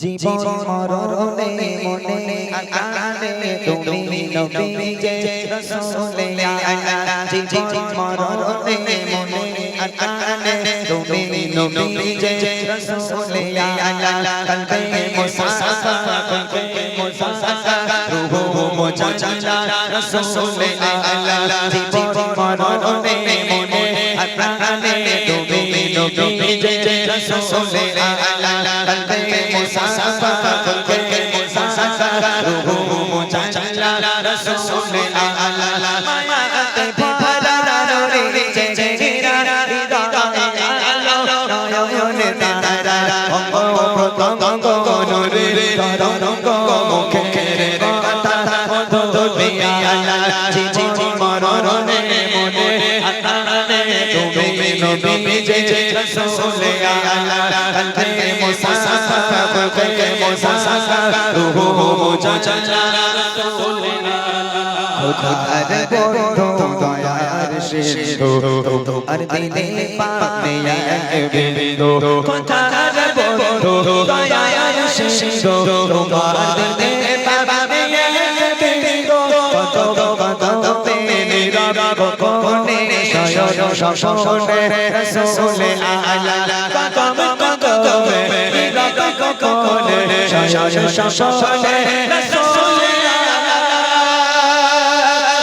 জীবন মরণে মনে আকারে তুমি নবী যে রসুলে জীবন মরণে মনে আকারে তুমি নবী যে রসুলে কলবে মুসাফা কলবে মুসাফা রূহু মুজাজ্জালা রসুলে জীবন মরণে মনে আকারে তুমি নবী যে রসুলে কলবে মুসাফা কলবে মুসাফা রূহু মুজাজ্জালা রসুলে আলা মায়াতে ভরা রে যে জেরা হৃদয় আলো নয়নে তারা অঙ্গ প্রত্যঙ্গ নরে তরঙ্গ মুখে রে কথা তুমি আলা জীবন মরণে মনে আতানে তুমি নবী যে রসুলে আলা কলবে মুসাফা আর পানে এক বিন্দু খোদার বন্ধু দয়ার সিন্ধু তোমার কোনে শয়ন শশনে রসুলে আলা কত কত পেনে রব কোনে শয়ন শশনে রসুলে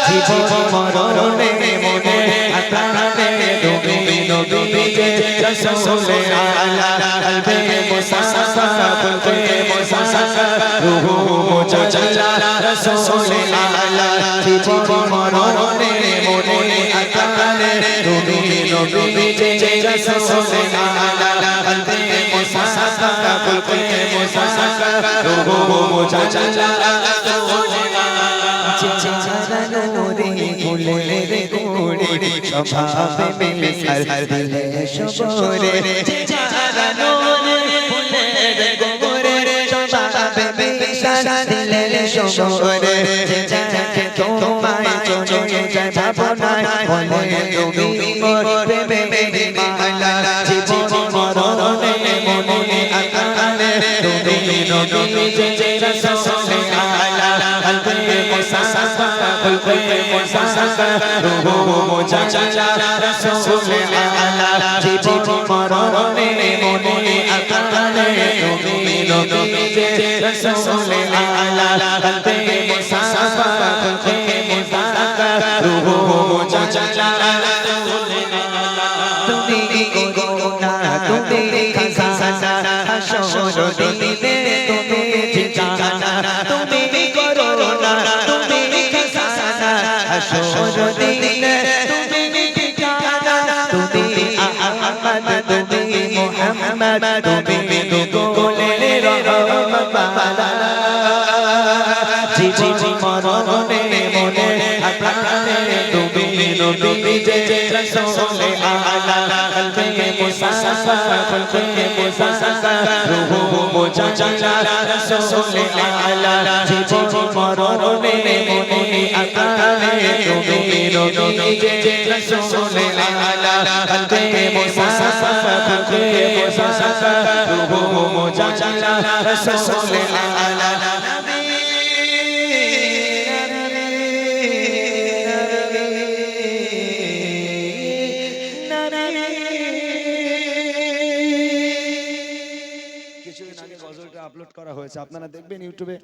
জীবন মরণে মনে আকারে তুমি নবী যে রসুলে আলা কলবে মুসাফা কলবে মুসাফা রূহু মুজাজ্জালা রসুলে আলা জীবন তুমি নবী যে রসুলে আলা কলবে মুসাফা কলবে মুসাফা রূহু মুজাজ্জালা রসুলে চারানোরে ফুলের কুড়ি স্বভাবে মিলে সার দিলে সবরে চারানোরে ফুলের কুড়ি স্বভাবে মিলে সার দিলে সবরে যাকে তোমায় চলে যায় ভাবনায় বলে তুমি মোর প্রেমে মালা জীবন মরণে মনে আকারে তুমি নবী যে রসুলে আলা কলবে মুসাফা কলবে মুসাফা রূহু মুজাজ্জালা রসুলে আলা জীবন মরণে মনে আকারে তুমি নবী যে রসুলে আলা কলবে মুসাফা কলবে মুসাফা রূহু মুজাজ্জালা রসুলে তুমি খাজানা হাসর দিলে তুমি ঠিকানা তুমি করোনা, তুমি খাজানা হাসর দিলে তুমি ঠিকানা তুমি আহমদ তুমি মুহাম্মদ, তুমি গোলে রহমত বালা জীবন মরণে মনে প্রাণে তুমি নবী যে রসুলে আলা। রসুলে আলা কিছুদিন আগে গজলটা আপলোড করা হয়েছে। আপনারা দেখবেন ইউটিউবে